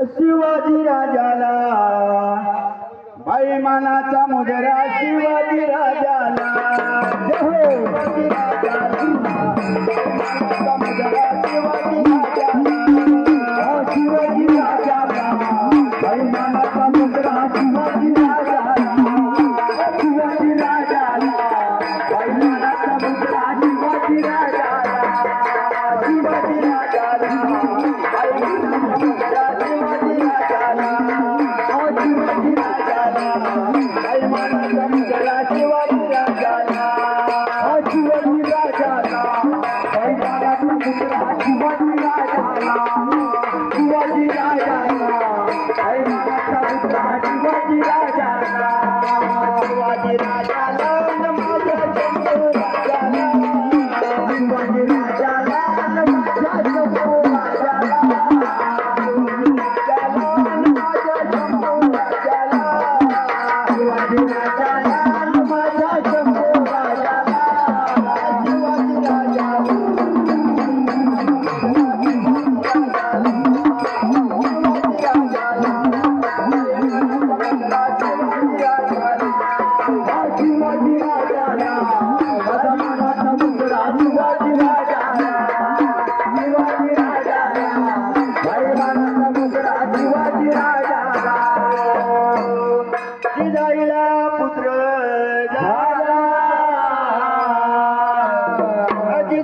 शिवाजी राजाला. अभिमानाचा मुजरा शिवाजी राजाला. हो. शिवाजी राजाला. राजा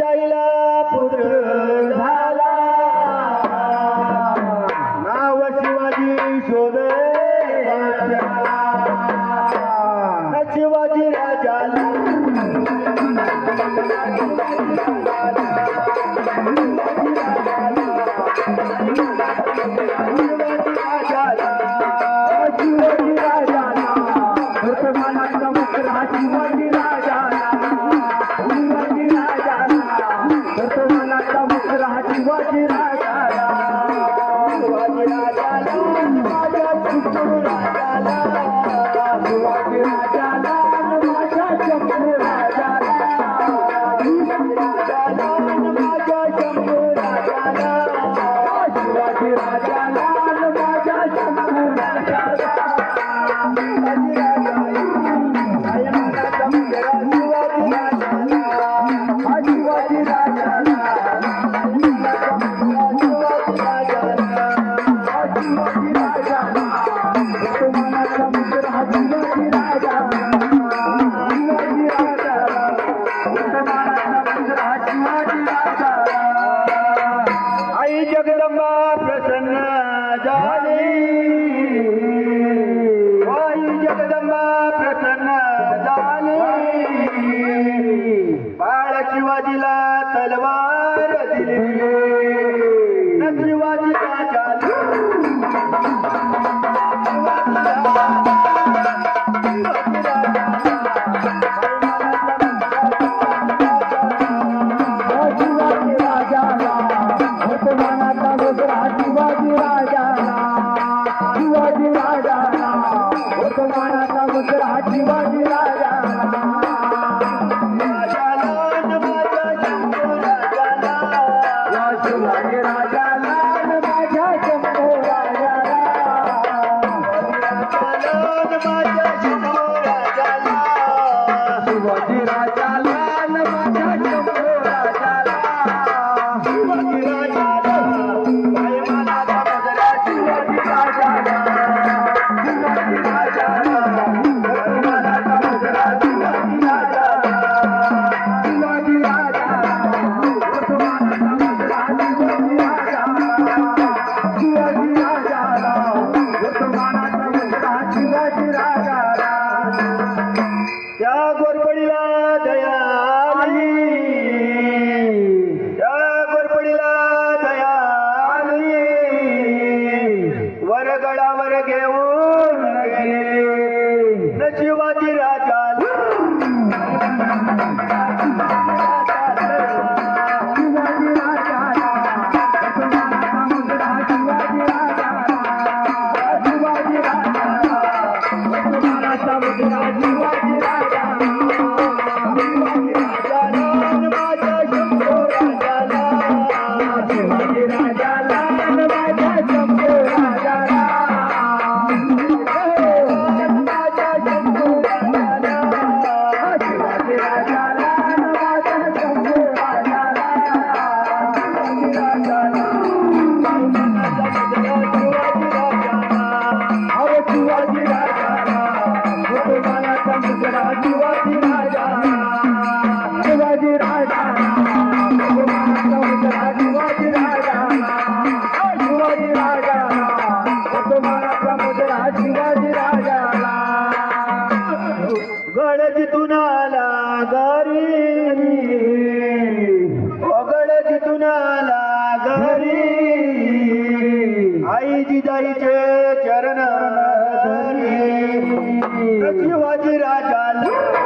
যাইলা Yeah. जगदंबा प्रसन्न झाली. बाळ शिवाजीला तलवार दिली. दगडावर घेऊन गेले. आला घरी. ओगड तिथून आला घरी. आई जिजाईचे चरण धरी शिवाजी राजाला